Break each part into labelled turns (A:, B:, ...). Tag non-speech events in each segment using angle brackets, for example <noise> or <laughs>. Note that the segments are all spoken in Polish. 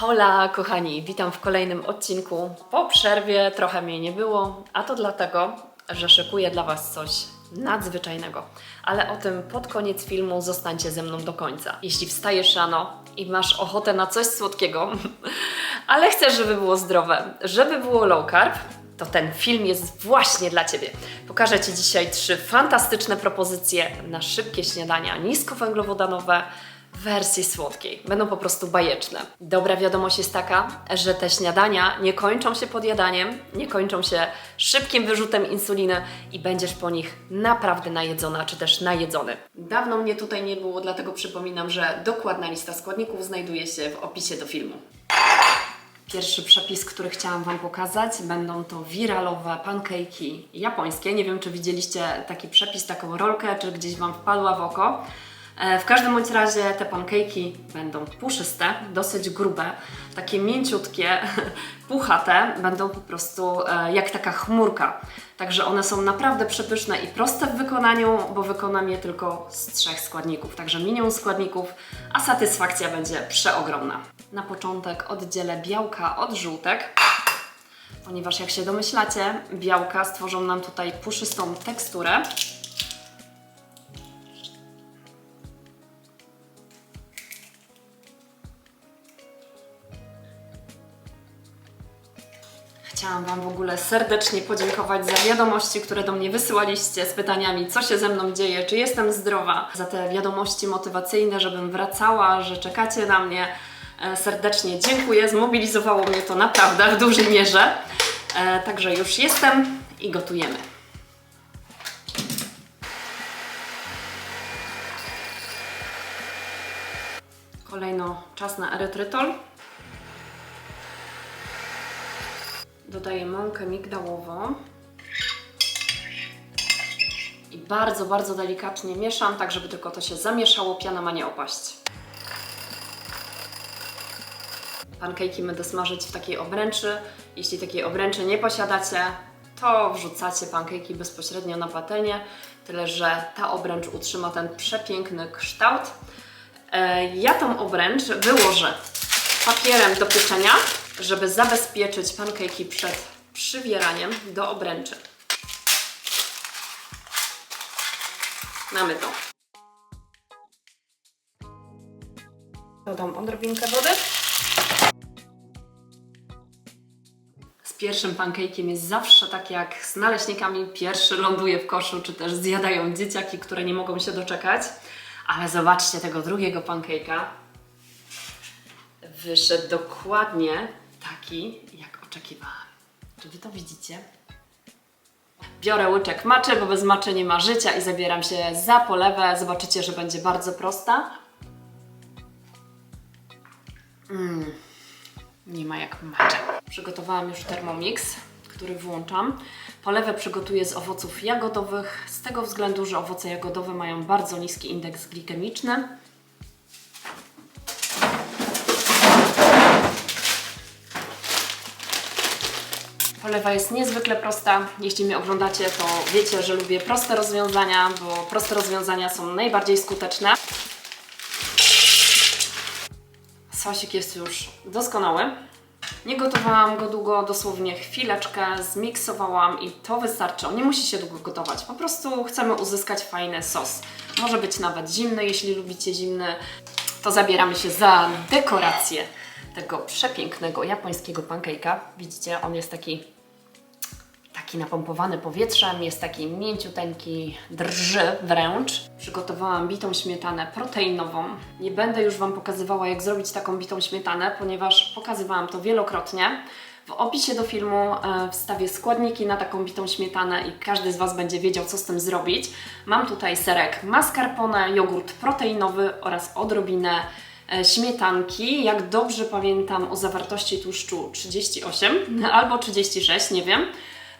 A: Hola, kochani, witam w kolejnym odcinku. Po przerwie trochę mnie nie było, a to dlatego, że szykuję dla Was coś nadzwyczajnego. Ale o tym pod koniec filmu zostańcie ze mną do końca. Jeśli wstajesz rano i masz ochotę na coś słodkiego, <laughs> ale chcesz, żeby było zdrowe, żeby było low carb, to ten film jest właśnie dla Ciebie. Pokażę Ci dzisiaj trzy fantastyczne propozycje na szybkie śniadania niskowęglowodanowe wersji słodkiej. Będą po prostu bajeczne. Dobra wiadomość jest taka, że te śniadania nie kończą się podjadaniem, nie kończą się szybkim wyrzutem insuliny i będziesz po nich naprawdę najedzona, czy też najedzony. Dawno mnie tutaj nie było, dlatego przypominam, że dokładna lista składników znajduje się w opisie do filmu. Pierwszy przepis, który chciałam Wam pokazać, będą to wiralowe pancake'i japońskie. Nie wiem, czy widzieliście taki przepis, taką rolkę, czy gdzieś Wam wpadła w oko. E, W każdym bądź razie te pancake'i będą puszyste, dosyć grube, takie mięciutkie, <laughs> puchate, będą po prostu e, jak taka chmurka. Także one są naprawdę przepyszne i proste w wykonaniu, bo wykonam je tylko z trzech składników. Także minimum składników, a satysfakcja będzie przeogromna. Na początek oddzielę białka od żółtek, ponieważ jak się domyślacie, białka stworzą nam tutaj puszystą teksturę. Chciałam Wam w ogóle serdecznie podziękować za wiadomości, które do mnie wysyłaliście z pytaniami, co się ze mną dzieje, czy jestem zdrowa, za te wiadomości motywacyjne, żebym wracała, że czekacie na mnie. E, Serdecznie dziękuję, zmobilizowało mnie to naprawdę w dużej mierze. E, Także już jestem i gotujemy. Kolejno czas na erytrytol. Dodaję mąkę migdałową. I bardzo, bardzo delikatnie mieszam, tak żeby tylko to się zamieszało, piana ma nie opaść. Pankejki będę smażyć w takiej obręczy. Jeśli takiej obręczy nie posiadacie, to wrzucacie pankejki bezpośrednio na patelnię, tyle że ta obręcz utrzyma ten przepiękny kształt. E, Ja tą obręcz wyłożę papierem do pieczenia, żeby zabezpieczyć pankejki przed przywieraniem do obręczy. Mamy to. Dodam odrobinkę wody. Z pierwszym pankejkiem jest zawsze tak jak z naleśnikami. Pierwszy ląduje w koszu, czy też zjadają dzieciaki, które nie mogą się doczekać. Ale zobaczcie tego drugiego pankejka. Wyszedł dokładnie taki, jak oczekiwałam. Czy Wy to widzicie? Biorę łyczek maczy, bo bez maczy nie ma życia i zabieram się za polewę. Zobaczycie, że będzie bardzo prosta. Mm, nie ma jak macza. Przygotowałam już Thermomix, który włączam. Polewę przygotuję z owoców jagodowych, z tego względu, że owoce jagodowe mają bardzo niski indeks glikemiczny. Polewa jest niezwykle prosta. Jeśli mnie oglądacie, to wiecie, że lubię proste rozwiązania, bo proste rozwiązania są najbardziej skuteczne. Sosik jest już doskonały. Nie gotowałam go długo, dosłownie chwileczkę, zmiksowałam i to wystarczy. On nie musi się długo gotować. Po prostu chcemy uzyskać fajny sos. Może być nawet zimny, jeśli lubicie zimny. To zabieramy się za dekorację tego przepięknego japońskiego pancake'a. Widzicie, on jest taki taki napompowany powietrzem, jest taki mięciuteńki, drży wręcz. Przygotowałam bitą śmietanę proteinową. Nie będę już Wam pokazywała, jak zrobić taką bitą śmietanę, ponieważ pokazywałam to wielokrotnie. W opisie do filmu e, wstawię składniki na taką bitą śmietanę i każdy z Was będzie wiedział, co z tym zrobić. Mam tutaj serek mascarpone, jogurt proteinowy oraz odrobinę e, śmietanki. Jak dobrze pamiętam o zawartości tłuszczu 38 <laughs> albo 36, nie wiem.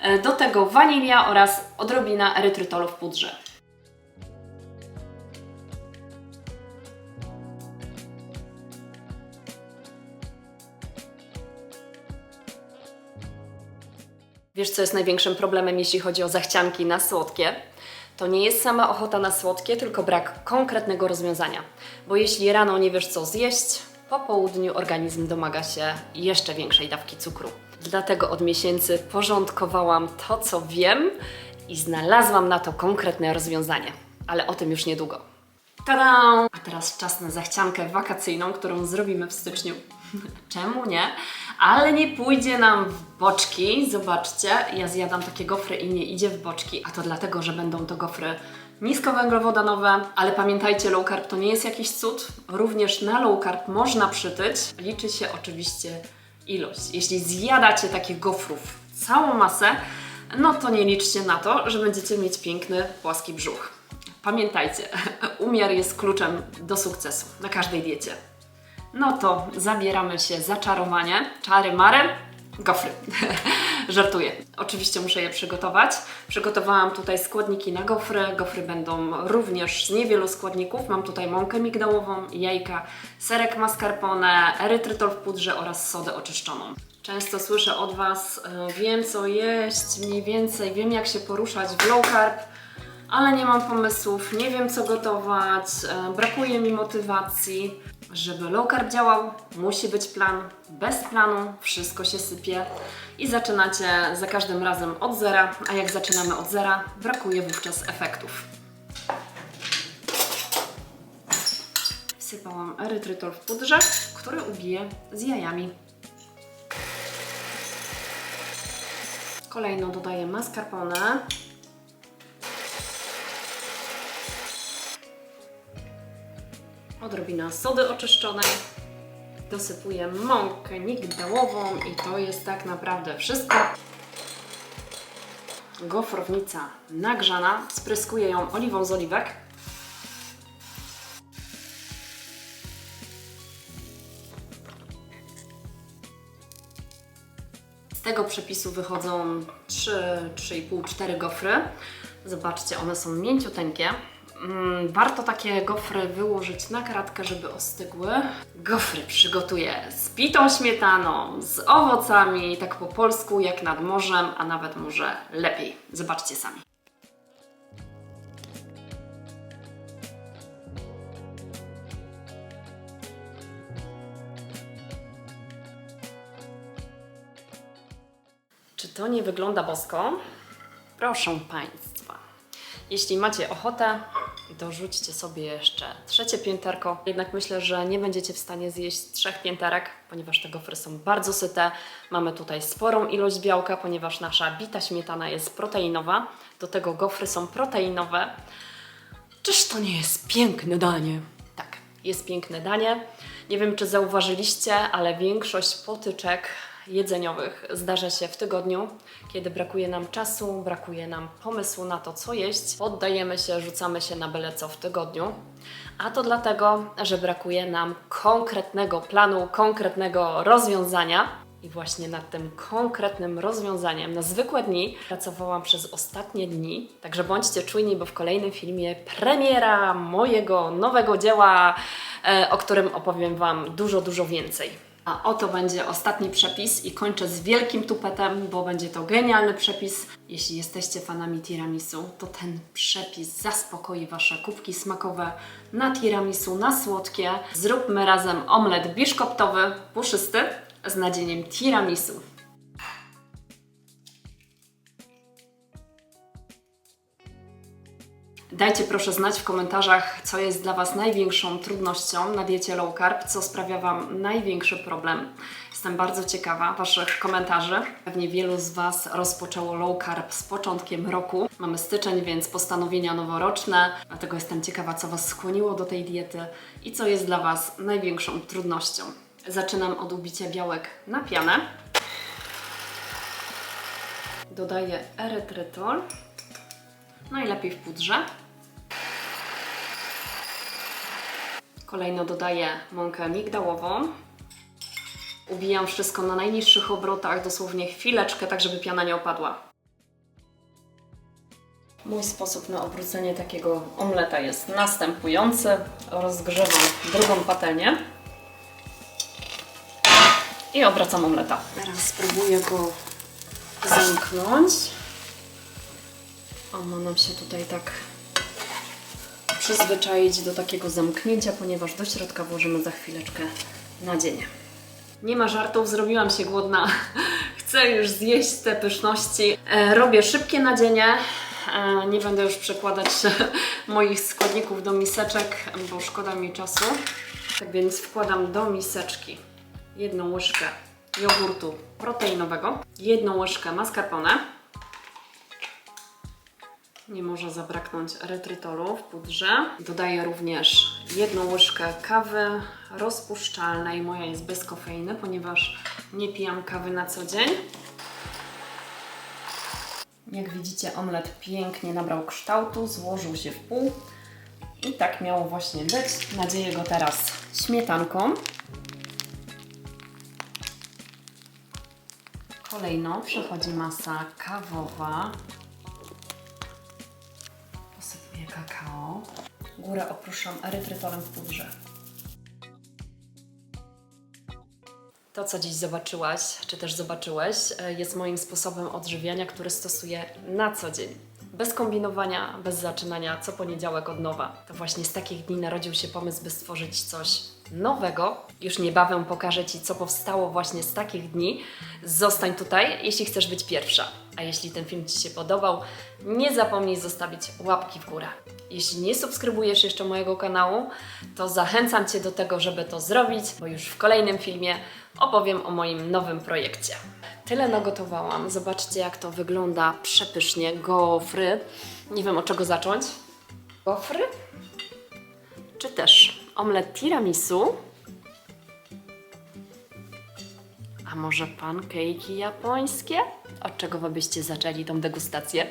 A: E, Do tego wanilia oraz odrobina erytrytolu w pudrze. Wiesz, co jest największym problemem, jeśli chodzi o zachcianki na słodkie? To nie jest sama ochota na słodkie, tylko brak konkretnego rozwiązania. Bo jeśli rano nie wiesz, co zjeść, Po południu organizm domaga się jeszcze większej dawki cukru. Dlatego od miesięcy porządkowałam to, co wiem i znalazłam na to konkretne rozwiązanie. Ale o tym już niedługo. Tada! A teraz czas na zachciankę wakacyjną, którą zrobimy w styczniu. <laughs> Czemu nie? Ale nie pójdzie nam w boczki. Zobaczcie, ja zjadam takie gofry i nie idzie w boczki, a to dlatego, że będą to gofry niskowęglowodanowe, ale pamiętajcie, low carb to nie jest jakiś cud. Również na low carb można przytyć. Liczy się oczywiście ilość. Jeśli zjadacie takich gofrów całą masę, no to nie liczcie na to, że będziecie mieć piękny, płaski brzuch. Pamiętajcie, <laughs> umiar jest kluczem do sukcesu na każdej diecie. No to zabieramy się za czarowanie. Czary mary, gofry. <laughs> Żartuję. Oczywiście muszę je przygotować. Przygotowałam tutaj składniki na gofry. Gofry będą również z niewielu składników. Mam tutaj mąkę migdałową, jajka, serek mascarpone, erytrytol w pudrze oraz sodę oczyszczoną. Często słyszę od Was, e, wiem co jeść, mniej więcej, wiem jak się poruszać w low carb, ale nie mam pomysłów, nie wiem co gotować, e, brakuje mi motywacji. Żeby low carb działał, musi być plan. Bez planu wszystko się sypie i zaczynacie za każdym razem od zera, a jak zaczynamy od zera, brakuje wówczas efektów. Wsypałam erytrytol w pudrze, który ubiję z jajami. Kolejno dodaję mascarpone. Odrobina sody oczyszczonej. Dosypuję mąkę migdałową i to jest tak naprawdę wszystko. Gofrownica nagrzana. Spryskuję ją oliwą z oliwek. Z tego przepisu wychodzą 3, 3,5, 4 gofry. Zobaczcie, one są mięciuteńkie. Mm, Warto takie gofry wyłożyć na kratkę, żeby ostygły. Gofry przygotuję z pitą śmietaną, z owocami, tak po polsku jak nad morzem, a nawet może lepiej. Zobaczcie sami. Czy to nie wygląda bosko? Proszę Państwa. Jeśli macie ochotę, dorzućcie sobie jeszcze trzecie pięterko. Jednak myślę, że nie będziecie w stanie zjeść trzech pięterek, ponieważ te gofry są bardzo syte. Mamy tutaj sporą ilość białka, ponieważ nasza bita śmietana jest proteinowa. Do tego gofry są proteinowe. Czyż to nie jest piękne danie? Tak, jest piękne danie. Nie wiem, czy zauważyliście, ale większość potyczek jedzeniowych zdarza się w tygodniu, kiedy brakuje nam czasu, brakuje nam pomysłu na to, co jeść. Poddajemy się, rzucamy się na byle co w tygodniu. A to dlatego, że brakuje nam konkretnego planu, konkretnego rozwiązania. I właśnie nad tym konkretnym rozwiązaniem na zwykłe dni pracowałam przez ostatnie dni. Także bądźcie czujni, bo w kolejnym filmie premiera mojego nowego dzieła, e, o którym opowiem Wam dużo, dużo więcej. A oto będzie ostatni przepis i kończę z wielkim tupetem, bo będzie to genialny przepis. Jeśli jesteście fanami tiramisu, to ten przepis zaspokoi Wasze kubki smakowe na tiramisu, na słodkie. Zróbmy razem omlet biszkoptowy, puszysty, z nadzieniem tiramisu. Dajcie proszę znać w komentarzach, co jest dla Was największą trudnością na diecie low carb, co sprawia Wam największy problem. Jestem bardzo ciekawa Waszych komentarzy. Pewnie wielu z Was rozpoczęło low carb z początkiem roku. Mamy styczeń, więc postanowienia noworoczne, dlatego jestem ciekawa, co Was skłoniło do tej diety i co jest dla Was największą trudnością. Zaczynam od ubicia białek na pianę. Dodaję erytrytol. Najlepiej w pudrze. Kolejno dodaję mąkę migdałową. Ubijam wszystko na najniższych obrotach, dosłownie chwileczkę, tak żeby piana nie opadła. Mój sposób na obrócenie takiego omleta jest następujący. Rozgrzewam drugą patelnię i obracam omleta. Teraz spróbuję go zamknąć. On ma nam się tutaj tak przyzwyczaić do takiego zamknięcia, ponieważ do środka włożymy za chwileczkę na dzień. Nie ma żartów, zrobiłam się głodna. <laughs> Chcę już zjeść te pyszności. E, robię szybkie nadzienie. E, nie będę już przekładać <laughs> moich składników do miseczek, bo szkoda mi czasu. Tak więc wkładam do miseczki jedną łyżkę jogurtu proteinowego, jedną łyżkę mascarpone. Nie może zabraknąć erytrytolu w pudrze. Dodaję również jedną łyżkę kawy rozpuszczalnej. Moja jest bez kofeiny, ponieważ nie pijam kawy na co dzień. Jak widzicie, omlet pięknie nabrał kształtu, złożył się w pół. I tak miało właśnie być. Nadzieję go teraz śmietanką. Kolejno przechodzi masa kawowa. Kakao. Górę oprószam erytrytolem w pudrze. To, co dziś zobaczyłaś, czy też zobaczyłeś, e, jest moim sposobem odżywiania, który stosuję na co dzień. Bez kombinowania, bez zaczynania, co poniedziałek od nowa. To właśnie z takich dni narodził się pomysł, by stworzyć coś nowego. Już niebawem pokażę Ci, co powstało właśnie z takich dni. Zostań tutaj, jeśli chcesz być pierwsza. A jeśli ten film Ci się podobał, nie zapomnij zostawić łapki w górę. Jeśli nie subskrybujesz jeszcze mojego kanału, to zachęcam Cię do tego, żeby to zrobić, bo już w kolejnym filmie opowiem o moim nowym projekcie. Tyle nagotowałam. Zobaczcie, jak to wygląda przepysznie. Gofry. Nie wiem, od czego zacząć. Gofry? Czy też omlet tiramisu? A może pancake'i japońskie? Od czego wy byście zaczęli tą degustację?